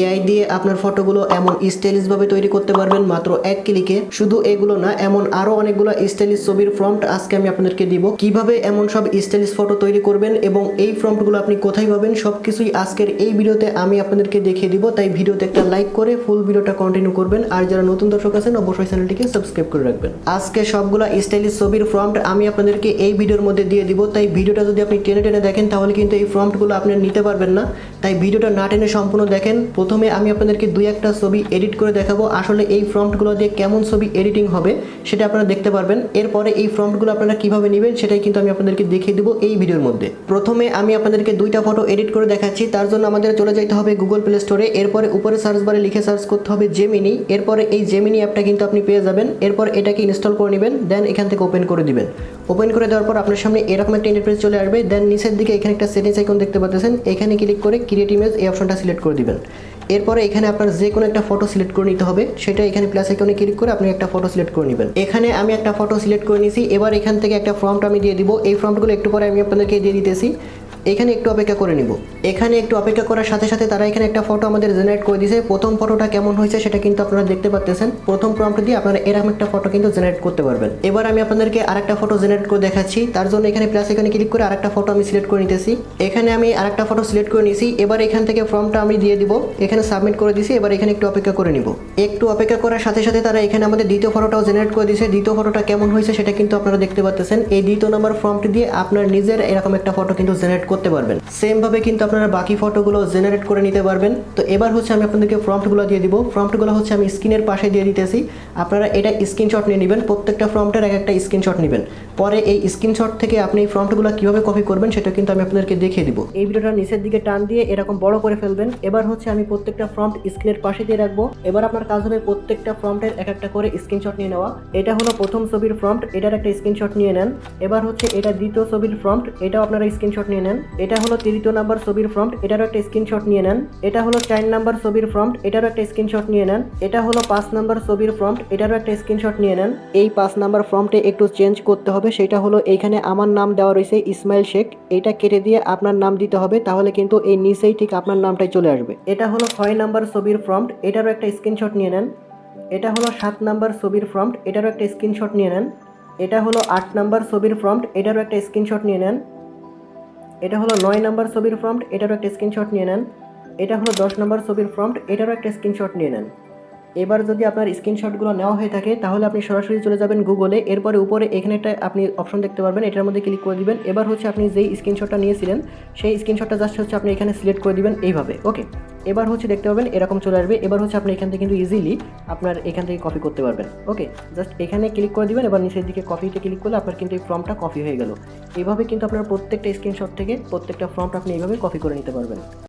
AI দিয়ে আপনার ফটোগুলো এমন স্টাইলিশ ভাবে তৈরি করতে পারবেন মাত্র এক ক্লিকে। শুধু এগুলো না, এমন আরও অনেকগুলো স্টাইলিশ ছবির ফ্রন্ট আজকে আমি আপনাদেরকে দিব। কীভাবে এমন সব স্টাইলিশ ফটো তৈরি করবেন এবং এই ফ্রন্টগুলো আপনি কোথায় পাবেন, সবকিছুই আজকের এই ভিডিওতে আমি আপনাদেরকে দেখিয়ে দিব। তাই ভিডিওতে একটা লাইক করে ফুল ভিডিওটা কন্টিনিউ করবেন। আর যারা নতুন দর্শক আছেন, অবশ্যই চ্যানেলটিকে সাবস্ক্রাইব করে রাখবেন। আজকে সবগুলো স্টাইলিশ ছবির ফ্রন্ট আমি আপনাদেরকে এই ভিডিওর মধ্যে দিয়ে দিব। তাই ভিডিওটা যদি আপনি টেনে টেনে দেখেন, তাহলে কিন্তু এই ফ্রন্টগুলো আপনি নিতে পারবেন না। তাই ভিডিওটা না টেনে সম্পূর্ণ দেখেন। প্রথমে আমি আপনাদেরকে দুই একটা ছবি এডিট করে দেখাবো, আসলে এই ফ্রন্টগুলো দিয়ে কেমন ছবি এডিটিং হবে সেটা আপনারা দেখতে পারবেন। এরপরে এই ফ্রন্টগুলো আপনারা কীভাবে নেবেন সেটাই কিন্তু আমি আপনাদেরকে দেখিয়ে দেবো এই ভিডিওর মধ্যে। প্রথমে আমি আপনাদেরকে দুইটা ফটো এডিট করে দেখাচ্ছি, তার জন্য আমাদের চলে যেতে হবে গুগল প্লে স্টোরে এরপরে উপরে সার্চ বারে লিখে সার্চ করতে হবে জেমিনি এরপরে এই জেমিনি অ্যাপটা কিন্তু আপনি পেয়ে যাবেন, এরপর এটাকে ইনস্টল করে নেবেন দেন এখান থেকে ওপেন করে দিবেন। ওপেন করে দেওয়ার পর আপনার সামনে এরকম একটা ইন্টারফেস চলে আসবে দেন নিচের দিকে এখানে একটা সেটিংস আইকন দেখতে পাচ্ছেন, এখানে ক্লিক করে ক্রিয়েট এই অপশনটা সিলেক্ট করে দিবেন। এরপরে এখানে আপনার যে কোনো একটা ফটো সিলেক্ট করে নিতে হবে। সেটা এখানে প্লাস আইকনে ক্লিক করে আপনি একটা ফটো সিলেক্ট করে নেবেন। এখানে আমি একটা ফটো সিলেক্ট করে নিয়েছি। এবার এখান থেকে একটা ফর্মটা আমি দিয়ে দিব। এই ফর্মগুলো একটু পরে আমি আপনাদেরকে দিয়ে দিতেছি। এখানে একটু অপেক্ষা করে নিব। এখানে একটু অপেক্ষা করার সাথে সাথে তারা এখানে একটা ফটো আমাদের জেনারেট করে দিয়েছে। প্রথম ফটোটা কেমন হয়েছে সেটা কিন্তু আপনারা দেখতে পাচ্ছেন প্রথম প্রম্পট দিয়ে আপনারা এরকম একটা ফটো কিন্তু জেনারেট করতে পারবেন। এবার আমি আপনাদেরকে আরেকটা ফটো জেনারেট করে দেখাচ্ছি। তার জন্য এখানে প্লাস এখানে ক্লিক করে আরেকটা ফটো আমি সিলেক্ট করে নিতেছি। এখানে আমি আরেকটা ফটো সিলেক্ট করে নিয়েছি। এবার এখান থেকে ফর্মটা আমি দিয়ে দিব। এখানে সাবমিট করে দিছি এবার এখানে একটু অপেক্ষা করে নিব। একটু অপেক্ষা করার সাথে সাথে তারা এখানে আমাদের দ্বিতীয় ফটোটাও জেনারেট করে দিয়েছে। দ্বিতীয় ফটোটা কেমন হয়েছে সেটা কিন্তু আপনারা দেখতে পাচ্ছেন এই দ্বিতীয় নাম্বার ফর্মটি দিয়ে আপনার নিজের এরকম একটা ফটো কিন্তু জেনারেট করতে পারবেন। সেম ভাবে কিন্তু আপনারা বাকি ফটোগুলো জেনারেট করে নিতে পারবেন। তো এবার হচ্ছে আমি আপনাদেরকে ফর্মটগুলো দিয়ে দিব। ফর্মটগুলো হচ্ছে আমি স্ক্রিনের পাশে দিয়ে দিতেছি। আপনারা এটা স্ক্রিনশট নিয়ে নেবেন। প্রত্যেকটা ফর্মটার এক একটা স্ক্রিনশট নেবেন। পরে এই স্ক্রিনশট থেকে আপনি এই ফর্মটগুলো কীভাবে কপি করবেন, সেটা কিন্তু আমি আপনাদেরকে দেখিয়ে দিব। এই ভিডিওটা নিচের দিকে টান দিয়ে এরকম বড় করে ফেলবেন। এবার হচ্ছে আমি প্রত্যেকটা ফর্মট স্ক্রিনের পাশে দিয়ে রাখব। এবার আপনার কাজ হবে প্রত্যেকটা ফর্মটের এক একটা করে স্ক্রিনশট নিয়ে নেওয়া। এটা হলো প্রথম ছবির ফর্মট এটার একটা স্ক্রিনশট নিয়ে নেন। এবার হচ্ছে এটা দ্বিতীয় ছবির ফর্মট এটাও আপনারা স্ক্রিনশট নিয়ে নেন। এটা হলো তৃতীয় নাম্বার ছবির ফ্রন্ট এটারও একটা স্ক্রিনশট নিয়ে নেন। এটা হলো চার নাম্বার ছবির ফ্রন্ট এটারও একটা স্ক্রিনশট নিয়ে নেন। এটা হলো পাঁচ নাম্বার ছবির ফ্রন্ট এটারও একটা স্ক্রিনশট নিয়ে নেন। এই পাঁচ নাম্বার ফর্মটে একটু চেঞ্জ করতে হবে, সেটা হলো এইখানে আমার নাম দেওয়া রয়েছে ইসমাইল শেখ। এটা কেটে দিয়ে আপনার নাম দিতে হবে, তাহলে কিন্তু এই নিচেই ঠিক আপনার নামটাই চলে আসবে। এটা হলো ছয় নাম্বার ছবির ফ্রন্ট এটারও একটা স্ক্রিনশট নিয়ে নেন। এটা হলো সাত নাম্বার ছবির ফ্রন্ট এটারও একটা স্ক্রিনশট নিয়ে নেন। এটা হলো আট নাম্বার ছবির ফ্রন্ট এটারও একটা স্ক্রিনশট নিয়ে নেন। এটা হলো নয় নাম্বার ছবির ফ্রন্ট এটারও একটা স্ক্রিনশট নিয়ে নেন। এটা হলো দশ নম্বর ছবির ফ্রন্ট এটারও একটা স্ক্রিনশট নিয়ে নেন। এবার যদি আপনার স্ক্রিনশটগুলো নেওয়া হয়ে থাকে, তাহলে আপনি সরাসরি চলে যাবেন গুগলে এরপরে উপরে এখানে একটা আপনি অপশন দেখতে পারবেন, এটার মধ্যে ক্লিক করে দিবেন। এবার হচ্ছে আপনি যেই স্ক্রিনশটটা নিয়েছিলেন, সেই স্ক্রিনশটটা জাস্ট হচ্ছে আপনি এখানে সিলেক্ট করে দিবেন এইভাবে ওকে এবার হচ্ছে দেখতে পাবেন, এরকম চলে আসবে। এবার হচ্ছে আপনি এখান থেকে কিন্তু ইজিলি আপনার এখান থেকে কপি করতে পারবেন। ওকে জাস্ট এখানে ক্লিক করে দিবেন, এবার নিচের দিকে কপিতে ক্লিক করলে আপনার কিন্তু এই ফর্মটা কপি হয়ে গেল। এভাবে কিন্তু আপনার প্রত্যেকটা স্ক্রিনশট থেকে প্রত্যেকটা ফর্মটা আপনি এইভাবে কপি করে নিতে পারবেন।